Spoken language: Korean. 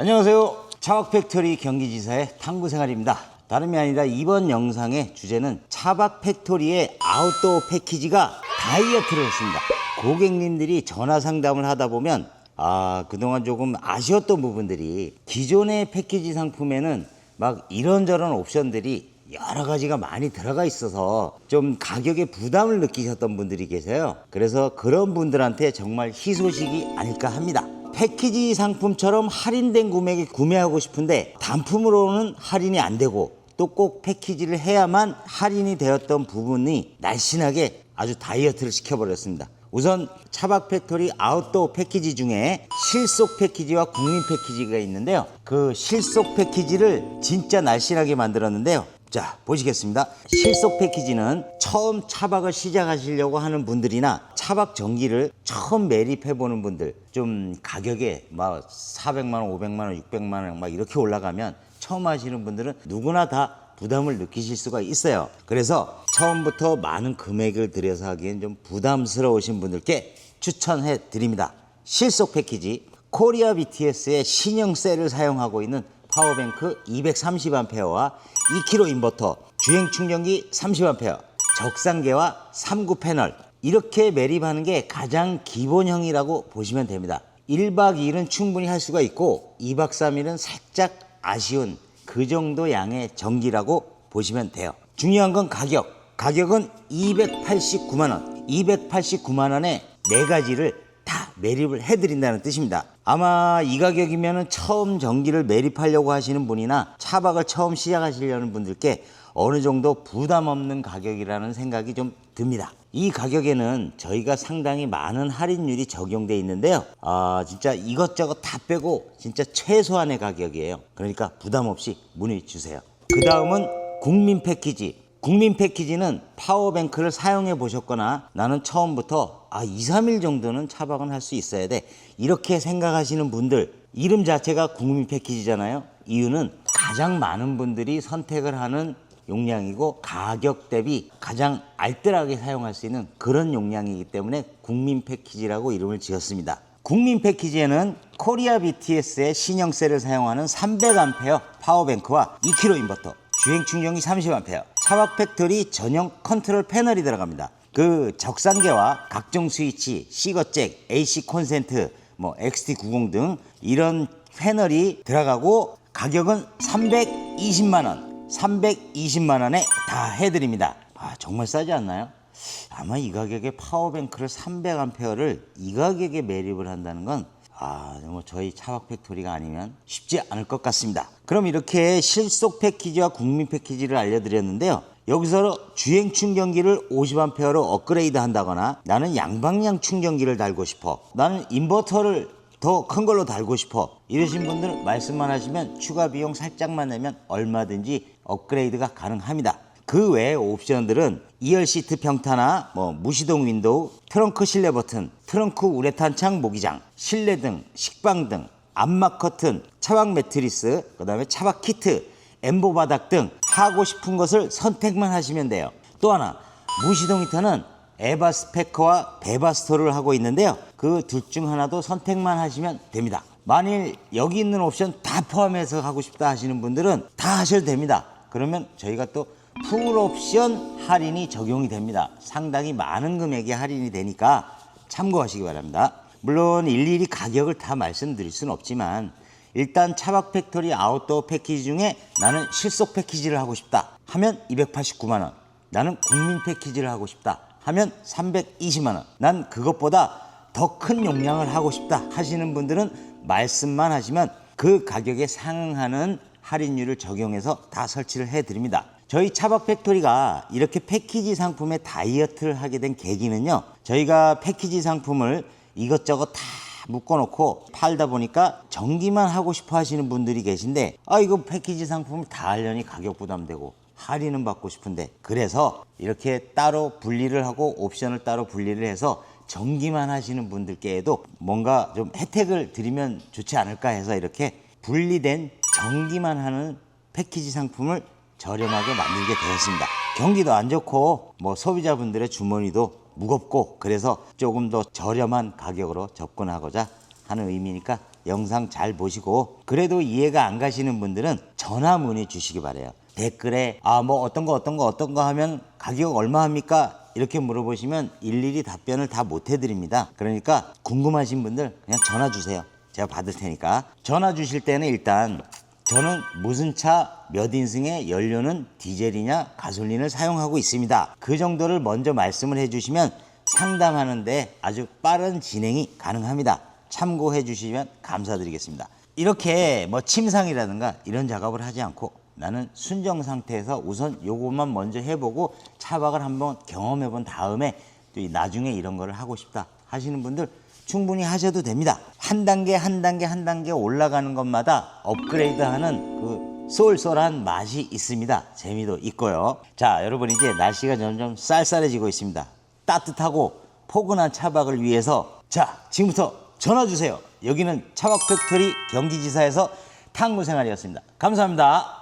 안녕하세요. 차박팩토리 경기지사의 탐구생활입니다. 다름이 아니라 이번 영상의 주제는 차박팩토리의 아웃도어 패키지가 다이어트를 했습니다. 고객님들이 전화 상담을 하다 보면 아 그동안 조금 아쉬웠던 부분들이 기존의 패키지 상품에는 막 이런저런 옵션들이 여러 가지가 많이 들어가 있어서 좀 가격에 부담을 느끼셨던 분들이 계세요. 그래서 그런 분들한테 정말 희소식이 아닐까 합니다. 패키지 상품처럼 할인된 금액에 구매하고 싶은데 단품으로는 할인이 안 되고 또 꼭 패키지를 해야만 할인이 되었던 부분이 날씬하게 아주 다이어트를 시켜버렸습니다. 우선 차박 팩토리 아웃도어 패키지 중에 실속 패키지와 국민 패키지가 있는데요. 그 실속 패키지를 진짜 날씬하게 만들었는데요. 자, 보시겠습니다. 실속 패키지는 처음 차박을 시작하시려고 하는 분들이나 차박 전기를 처음 매립해 보는 분들 좀 가격에 막 400만 원, 500만 원, 600만 원 막 이렇게 올라가면 처음 하시는 분들은 누구나 다 부담을 느끼실 수가 있어요. 그래서 처음부터 많은 금액을 들여서 하기엔 좀 부담스러우신 분들께 추천해 드립니다. 실속 패키지 코리아 BTS의 신형 셀을 사용하고 있는 파워뱅크 230A와 2kg 인버터, 주행 충전기 30A, 적상계와 3구 패널 이렇게 매립하는 게 가장 기본형이라고 보시면 됩니다. 1박 2일은 충분히 할 수가 있고 2박 3일은 살짝 아쉬운 그 정도 양의 전기라고 보시면 돼요. 중요한 건 가격. 가격은 289만 원. 289만 원에 네 가지를 다 매립을 해드린다는 뜻입니다. 아마 이 가격이면 처음 전기를 매립하려고 하시는 분이나 차박을 처음 시작하시려는 분들께 어느 정도 부담 없는 가격이라는 생각이 좀 듭니다. 이 가격에는 저희가 상당히 많은 할인율이 적용돼 있는데요. 아, 진짜 이것저것 다 빼고 진짜 최소한의 가격이에요. 그러니까 부담 없이 문의 주세요. 그 다음은 국민 패키지. 국민 패키지는 파워뱅크를 사용해 보셨거나 나는 처음부터 아, 2, 3일 정도는 차박은 할 수 있어야 돼. 이렇게 생각하시는 분들 이름 자체가 국민 패키지잖아요. 이유는 가장 많은 분들이 선택을 하는 용량이고 가격 대비 가장 알뜰하게 사용할 수 있는 그런 용량이기 때문에 국민 패키지라고 이름을 지었습니다. 국민 패키지에는 코리아 BTS의 신형셀을 사용하는 300A 파워뱅크와 2kg 인버터, 주행 충전기 30A, 차박 팩토리 전용 컨트롤 패널이 들어갑니다. 그 적상계와 각종 스위치, 시거잭, AC 콘센트, 뭐 XT90 등 이런 패널이 들어가고 가격은 320만 원. 320만 원에 다 해드립니다. 아 정말 싸지 않나요? 아마 이 가격에 파워뱅크를 300암페어를 이 가격에 매립을 한다는 건 아, 뭐 저희 차박 팩토리가 아니면 쉽지 않을 것 같습니다. 그럼 이렇게 실속 패키지와 국민 패키지를 알려드렸는데요. 여기서 주행 충전기를 50암페어로 업그레이드 한다거나 나는 양방향 충전기를 달고 싶어. 나는 인버터를 더 큰 걸로 달고 싶어 이러신 분들은 말씀만 하시면 추가 비용 살짝만 내면 얼마든지 업그레이드가 가능합니다 그 외의 옵션들은 2열 시트 평타나 뭐 무시동 윈도우 트렁크 실내 버튼 트렁크 우레탄 창 모기장 실내 등 식빵 등 암막 커튼 차박 매트리스 그 다음에 차박 키트 엠보 바닥 등 하고 싶은 것을 선택만 하시면 돼요 또 하나 무시동 히터는 에바 스페커와 베바 스토를 하고 있는데요. 그 둘 중 하나도 선택만 하시면 됩니다. 만일 여기 있는 옵션 다 포함해서 하고 싶다 하시는 분들은 다 하셔도 됩니다. 그러면 저희가 또 풀 옵션 할인이 적용이 됩니다. 상당히 많은 금액이 할인이 되니까 참고하시기 바랍니다. 물론 일일이 가격을 다 말씀드릴 수는 없지만 일단 차박 팩토리 아웃도어 패키지 중에 나는 실속 패키지를 하고 싶다 하면 289만 원. 나는 국민 패키지를 하고 싶다 하면 320만 원. 난 그것보다 더 큰 용량을 하고 싶다 하시는 분들은 말씀만 하시면 그 가격에 상응하는 할인율을 적용해서 다 설치를 해 드립니다. 저희 차박 팩토리가 이렇게 패키지 상품에 다이어트를 하게 된 계기는요. 저희가 패키지 상품을 이것저것 다 묶어놓고 팔다 보니까 전기만 하고 싶어 하시는 분들이 계신데 아 이거 패키지 상품을 다 하려니 가격 부담되고 할인은 받고 싶은데 그래서 이렇게 따로 분리를 하고 옵션을 따로 분리를 해서 전기만 하시는 분들께도 뭔가 좀 혜택을 드리면 좋지 않을까 해서 이렇게 분리된 전기만 하는 패키지 상품을 저렴하게 만들게 되었습니다. 경기도 안 좋고 뭐 소비자분들의 주머니도 무겁고 그래서 조금 더 저렴한 가격으로 접근하고자 하는 의미니까 영상 잘 보시고 그래도 이해가 안 가시는 분들은 전화 문의 주시기 바래요. 댓글에 아 뭐 어떤 거 어떤 거 어떤 거 하면 가격 얼마 합니까? 이렇게 물어보시면 일일이 답변을 다 못 해드립니다. 그러니까 궁금하신 분들 그냥 전화 주세요. 제가 받을 테니까 전화 주실 때는 일단 저는 무슨 차 몇 인승의 연료는 디젤이냐 가솔린을 사용하고 있습니다. 그 정도를 먼저 말씀을 해주시면 상담하는데 아주 빠른 진행이 가능합니다. 참고해 주시면 감사드리겠습니다. 이렇게 뭐 침상이라든가 이런 작업을 하지 않고 나는 순정 상태에서 우선 요것만 먼저 해보고 차박을 한번 경험해 본 다음에 또 나중에 이런 거를 하고 싶다 하시는 분들 충분히 하셔도 됩니다. 한 단계 한 단계 한 단계 올라가는 것마다 업그레이드하는 그 쏠쏠한 맛이 있습니다. 재미도 있고요. 자, 여러분 이제 날씨가 점점 쌀쌀해지고 있습니다. 따뜻하고 포근한 차박을 위해서 자, 지금부터 전화 주세요. 여기는 차박 팩토리 경기지사에서 탕구 생활이었습니다. 감사합니다.